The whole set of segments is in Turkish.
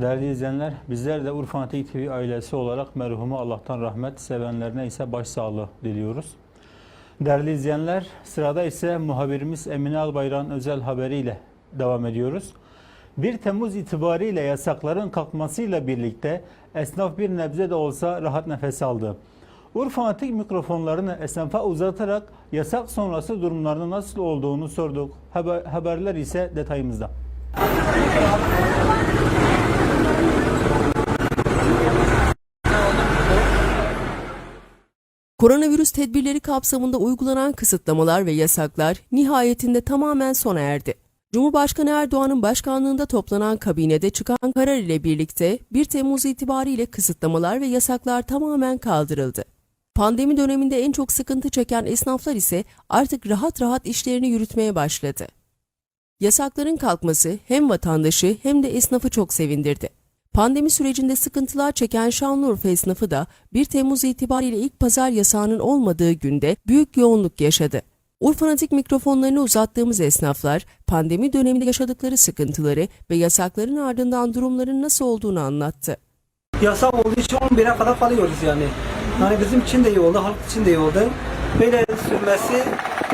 Değerli izleyenler, bizler de Urfa Antik TV ailesi olarak merhumu Allah'tan rahmet, sevenlerine ise başsağlığı diliyoruz. Değerli izleyenler, sırada ise muhabirimiz Emine Albayrak'ın özel haberiyle devam ediyoruz. 1 Temmuz itibariyle yasakların kalkmasıyla birlikte esnaf bir nebze de olsa rahat nefes aldı. Urfa Antik mikrofonlarını esnafa uzatarak yasak sonrası durumlarının nasıl olduğunu sorduk. Haber- haberler ise detayımızda. Koronavirüs tedbirleri kapsamında uygulanan kısıtlamalar ve yasaklar nihayetinde tamamen sona erdi. Cumhurbaşkanı Erdoğan'ın başkanlığında toplanan kabinede çıkan karar ile birlikte 1 Temmuz itibariyle kısıtlamalar ve yasaklar tamamen kaldırıldı. Pandemi döneminde en çok sıkıntı çeken esnaflar ise artık rahat rahat işlerini yürütmeye başladı. Yasakların kalkması hem vatandaşı hem de esnafı çok sevindirdi. Pandemi sürecinde sıkıntılar çeken Şanlıurfa esnafı da 1 Temmuz itibariyle ilk pazar yasağının olmadığı günde büyük yoğunluk yaşadı. Urfanatik mikrofonlarını uzattığımız esnaflar pandemi döneminde yaşadıkları sıkıntıları ve yasakların ardından durumların nasıl olduğunu anlattı. Yasak olduğu için 11'e kadar kalıyoruz yani. Yani bizim için de iyi oldu, halk için de iyi oldu. Böyle sürmesi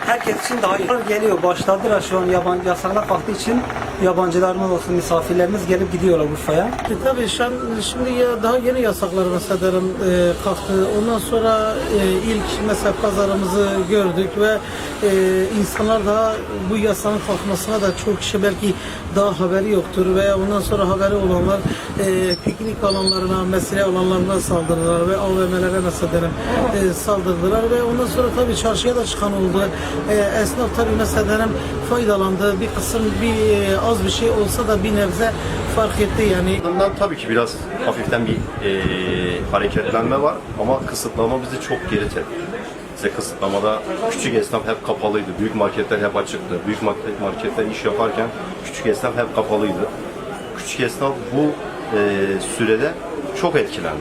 herkes için daha iyi. Geliyor, başladılar şu an yabancı yasaklar kalktığı için yabancılarımız olsun, misafirlerimiz gelip gidiyorlar Urfa'ya. E, tabii şu an, şimdi ya daha yeni yasaklar mesela e, kalktı. Ondan sonra e, ilk mesela pazarımızı gördük ve e, insanlar daha bu yasağın kalkmasına da çok kişi belki daha haberi yoktur ve ondan sonra haberi olanlar e, piknik alanlarına, mesire alanlarına saldırdılar ve AVM'lere mesela derim e, saldırdılar ve ondan sonra tabii çarşıya da çıkan oldu. E, esnaf tabii mesela derim faydalandı. Bir kısım bir e, bir şey olsa da bir nebze fark etti yani. Bundan tabii ki biraz hafiften bir eee, hareketlenme var ama kısıtlama bizi çok geri tepki. Bize kısıtlamada küçük esnaf hep kapalıydı, büyük marketler hep açıktı. Büyük market, marketler iş yaparken küçük esnaf hep kapalıydı. Küçük esnaf bu eee, sürede çok etkilendi.